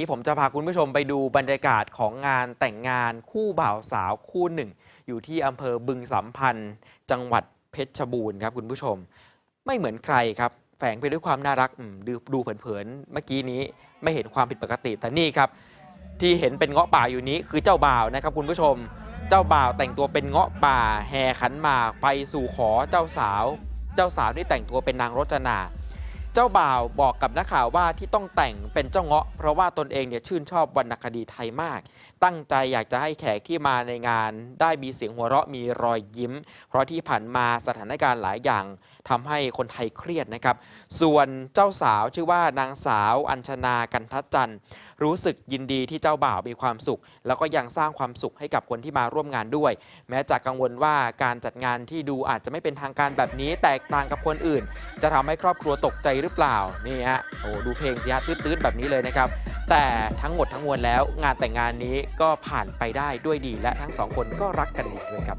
นี่ผมจะพาคุณผู้ชมไปดูบรรยากาศของงานแต่งงานคู่บ่าวสาวคู่หนึ่ง อยู่ที่อำเภอบึงสัมพันธ์ จังหวัดเพชรบูรณ์ครับคุณผู้ชม ไม่เหมือนใครครับแฝงไปด้วยความน่ารักดูดูเผินๆเมื่อกี้นี้ไม่เห็นความผิดปกติแต่นี่ครับ ที่เห็นเป็นเงาะป่าอยู่นี้คือเจ้าบ่าวนะครับคุณผู้ชม เจ้าบ่าวแต่งตัวเป็นเงาะป่าแห่ขันหมากไปสู่ขอเจ้าสาว เจ้าสาวที่แต่งตัวเป็นนางรจนา เจ้าบ่าวบอกกับนักข่าวว่าที่ต้องแต่งเป็นเจ้าเงาะ เพราะว่าตนเองเนี่ยชื่นชอบวรรณคดีไทยมาก ตั้งใจอยากจะให้แขกที่มาในงาน ได้มีเสียงหัวเราะมีรอยยิ้ม เพราะที่ผ่านมาสถานการณ์หลายอย่างทำให้คนไทยเครียดนะครับ ส่วนเจ้าสาวชื่อว่านางสาวอัญชนากันทัจันทร์รู้สึกยินดีที่เจ้าบ่าวมีความสุข แล้วก็ยังสร้างความสุขให้กับคนที่มาร่วมงานด้วย แม้จะกังวลว่าการจัดงานที่ดูอาจจะไม่เป็นทางการแบบนี้แตกต่างกับคนอื่น จะทำให้ครอบครัวตกใจหรือเปล่านี่ฮะโอ้ดูเพลงสิฮะตื้นๆแบบนี้เลยนะครับ แต่ทั้งหมดทั้งมวลแล้ว งานแต่งงานนี้ก็ผ่านไปได้ด้วยดีและทั้งสองคนก็รักกันดีด้วยครับ